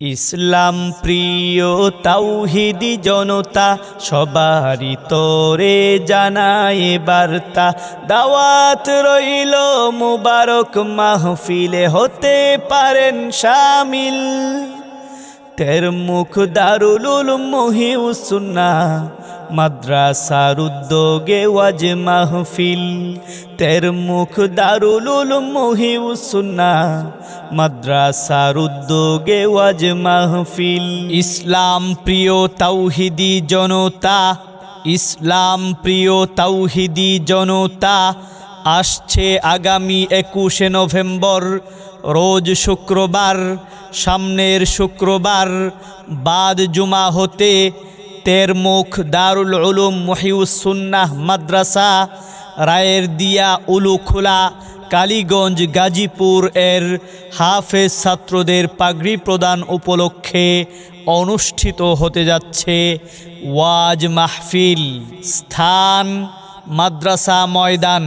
ইসলাম প্রিয় তাওহিদি জনতা, সবারই তোরে জানায় বার্তা। দাওয়াত রইল মুবারক মাহফিলে হতে পারেন শামিল। তের মুখ দারুল মহিউসুন্না মাদ্রাসার উদ্যোগে ওয়াজ মাহফিল। তের মুখ দারুল মহিউসুন্না মাদ্রাসার উদ্যোগে ওয়াজ মাহফিল। ইসলাম প্রিয় তাওহিদি জনতা, ইসলাম প্রিয় তাওহিদি জনতা, আসছে আগামী একুশে নভেম্বর রোজ শুক্রবার, সামনের শুক্রবার, বাদ জুমা হতে তের মুখ দারুল উলুম মহিউসুন্নাহ মাদ্রাসা, রায়ের দিয়া উলুখোলা কালীগঞ্জ গাজীপুর এর হাফেজ ছাত্রদের পাগড়ি প্রদান উপলক্ষে অনুষ্ঠিত হতে যাচ্ছে ওয়াজ মাহফিল, স্থান, মাদ্রাসা ময়দান।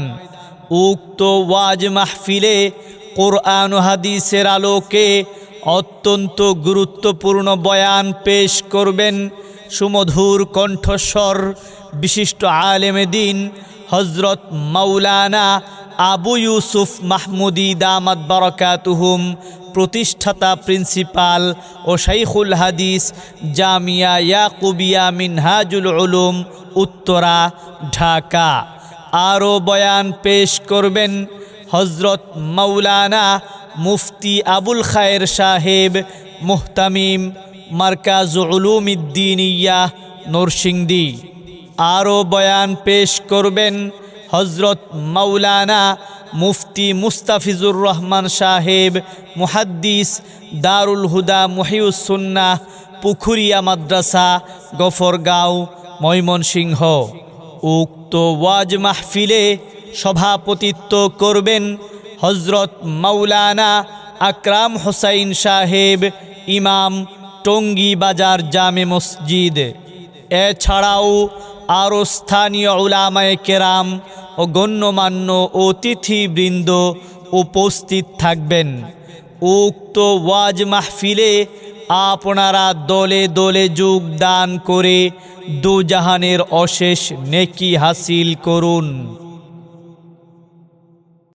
উক্ত ওয়াজ মাহফিলে কোরআন হাদিসের আলোকে অত্যন্ত গুরুত্বপূর্ণ বয়ান পেশ করবেন সুমধুর কণ্ঠস্বর বিশিষ্ট আলেমে দিন হজরত মাওলানা আবু ইউসুফ মাহমুদি দামাত বারকাতুহুম, প্রতিষ্ঠাতা প্রিন্সিপাল ও শাইখুল হাদিস জামিয়া ইয়াকুবিয়া মিনহাজুল উলুম, উত্তরা, ঢাকা। আরও বয়ান পেশ করবেন হজরত মাওলানা মুফতি আবুল খায়ের সাহেব, মুহতামিম মার্কাজ উলুমিদ্দিনিয়া, নরসিংদী। আরও বয়ান পেশ করবেন হজরত মাওলানা মুফতি মুস্তাফিজুর রহমান সাহেব, মুহাদ্দিস দারুল হুদা মহিউসুন্নাহ পুখুরিয়া মাদ্রাসা, গফরগাঁও, ময়মনসিংহ। উক্ত ওয়াজ মাহফিলে সভাপতিত্ব করবেন হজরত মাওলানা আকরাম হোসাইন সাহেব, ইমাম টঙ্গী বাজার জামে মসজিদ। এছাড়াও আরও স্থানীয় উলামায়ে কেরাম ও গণ্যমান্য অতিথিবৃন্দ উপস্থিত থাকবেন। উক্ত ওয়াজ মাহফিলে আপনারা দলে দলে যোগদান করে দুজাহানের অশেষ নেকি হাসিল করুন।